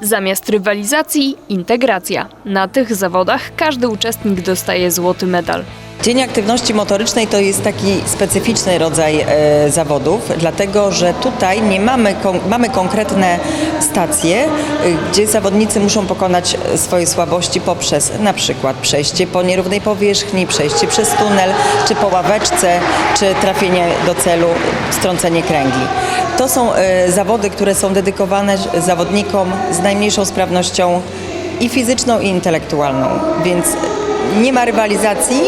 Zamiast rywalizacji, integracja. Na tych zawodach każdy uczestnik dostaje złoty medal. Dzień Aktywności Motorycznej to jest taki specyficzny rodzaj e, zawodów, dlatego że tutaj nie mamy, kon, mamy konkretne stacje, e, gdzie zawodnicy muszą pokonać swoje słabości poprzez na przykład przejście po nierównej powierzchni, przejście przez tunel, czy po ławeczce, czy trafienie do celu, strącenie kręgli. To są e, zawody, które są dedykowane zawodnikom z najmniejszą sprawnością i fizyczną, i intelektualną, więc nie ma rywalizacji.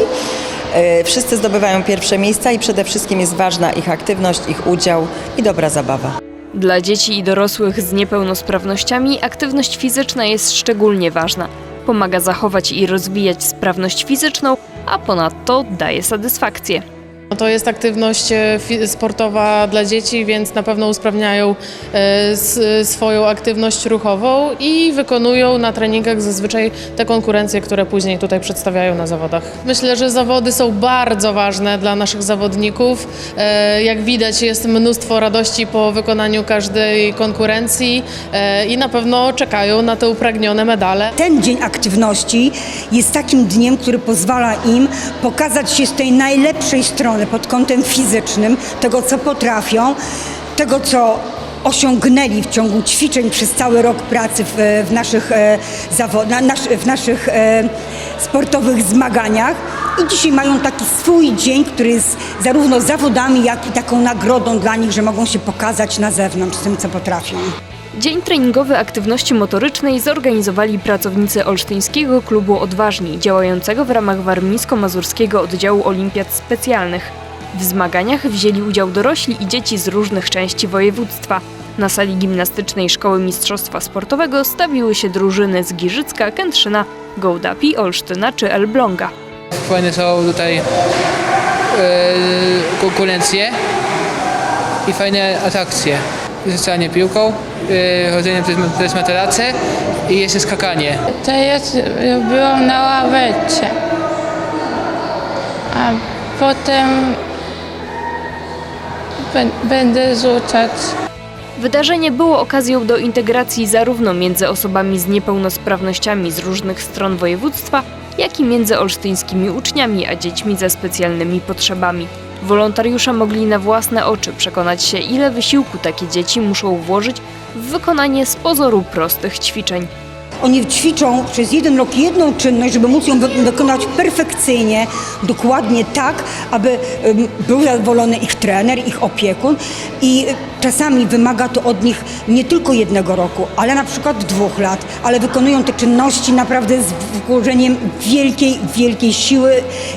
E, Wszyscy zdobywają pierwsze miejsca i przede wszystkim jest ważna ich aktywność, ich udział i dobra zabawa. Dla dzieci i dorosłych z niepełnosprawnościami aktywność fizyczna jest szczególnie ważna. Pomaga zachować i rozwijać sprawność fizyczną, a ponadto daje satysfakcję. To jest aktywność e, sportowa dla dzieci, więc na pewno usprawniają e, swoją aktywność ruchową i wykonują na treningach zazwyczaj te konkurencje, które później tutaj przedstawiają na zawodach. Myślę, że zawody są bardzo ważne dla naszych zawodników. E, Jak widać jest mnóstwo radości po wykonaniu każdej konkurencji i na pewno czekają na te upragnione medale. Ten dzień aktywności jest takim dniem, który pozwala im pokazać się z tej najlepszej strony pod kątem fizycznym, tego co potrafią, tego co osiągnęli w ciągu ćwiczeń przez cały rok pracy w, w naszych, e, zawo- na, nasz, w naszych e, sportowych zmaganiach. I dzisiaj mają taki swój dzień, który jest zarówno zawodami, jak i taką nagrodą dla nich, że mogą się pokazać na zewnątrz tym, co potrafią. Dzień treningowy aktywności motorycznej zorganizowali pracownicy Olsztyńskiego Klubu Odważni, działającego w ramach Warmińsko-Mazurskiego Oddziału Olimpiad Specjalnych. W zmaganiach wzięli udział dorośli i dzieci z różnych części województwa. Na sali gimnastycznej Szkoły Mistrzostwa Sportowego stawiły się drużyny z Giżycka, Kętrzyna, Gołdapi, Olsztyna czy Elbląga. Fajne są tutaj e, konkurencje i fajne atrakcje. Rzucanie piłką, e, chodzenie przez, materace i jeszcze skakanie. Teraz byłam na ławeczce, a potem bę- będę rzucać. Wydarzenie było okazją do integracji zarówno między osobami z niepełnosprawnościami z różnych stron województwa, jak i między olsztyńskimi uczniami a dziećmi ze specjalnymi potrzebami. Wolontariusze mogli na własne oczy przekonać się, ile wysiłku takie dzieci muszą włożyć w wykonanie z pozoru prostych ćwiczeń. Oni ćwiczą przez jeden rok jedną czynność, żeby móc ją wy- wykonać perfekcyjnie, dokładnie tak, aby był zadowolony ich trener, ich opiekun i czasami wymaga to od nich nie tylko jednego roku, ale na przykład dwóch lat, ale wykonują te czynności naprawdę z włożeniem wielkiej, wielkiej siły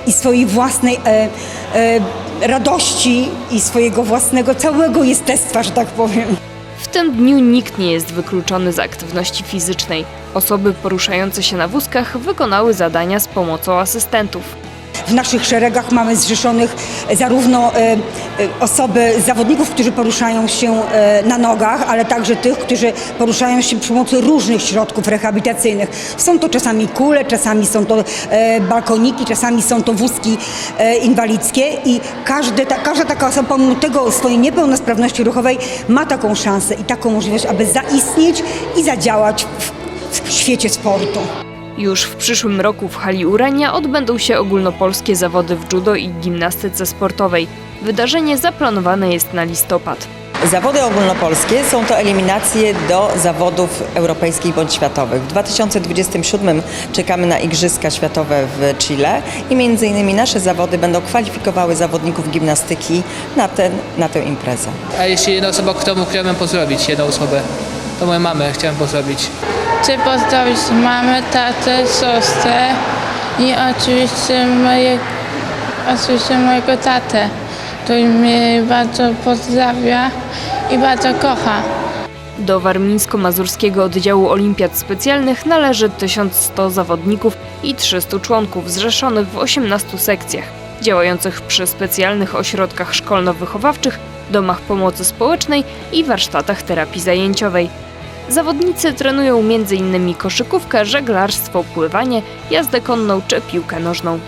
i swojej własnej e, e, radości i swojego własnego całego jestestwa, że tak powiem. W tym dniu nikt nie jest wykluczony z aktywności fizycznej. Osoby poruszające się na wózkach wykonały zadania z pomocą asystentów. W naszych szeregach mamy zrzeszonych zarówno e, e, osoby, zawodników, którzy poruszają się e, na nogach, ale także tych, którzy poruszają się przy pomocy różnych środków rehabilitacyjnych. Są to czasami kule, czasami są to e, balkoniki, czasami są to wózki e, inwalidzkie i każdy, ta, każda taka osoba, pomimo tego swojej niepełnosprawności ruchowej, ma taką szansę i taką możliwość, aby zaistnieć i zadziałać w, w świecie sportu. Już w przyszłym roku w hali Urania odbędą się ogólnopolskie zawody w judo i gimnastyce sportowej. Wydarzenie zaplanowane jest na listopad. Zawody ogólnopolskie są to eliminacje do zawodów europejskich bądź światowych. W 2027 czekamy na Igrzyska Światowe w Chile i między innymi nasze zawody będą kwalifikowały zawodników gimnastyki na, ten, na tę imprezę. A jeszcze jedna osoba, którą chciałem pozdrowić, jedną osobę. To moją mamę chciałem pozdrowić. Chcę pozdrowić mamę, tatę, siostrę i oczywiście, moje, oczywiście mojego tatę, który mnie bardzo pozdrawia i bardzo kocha. Do Warmińsko-Mazurskiego Oddziału Olimpiad Specjalnych należy 1100 zawodników i 300 członków zrzeszonych w 18 sekcjach, działających przy specjalnych ośrodkach szkolno-wychowawczych, domach pomocy społecznej i warsztatach terapii zajęciowej. Zawodnicy trenują m.in. koszykówkę, żeglarstwo, pływanie, jazdę konną czy piłkę nożną.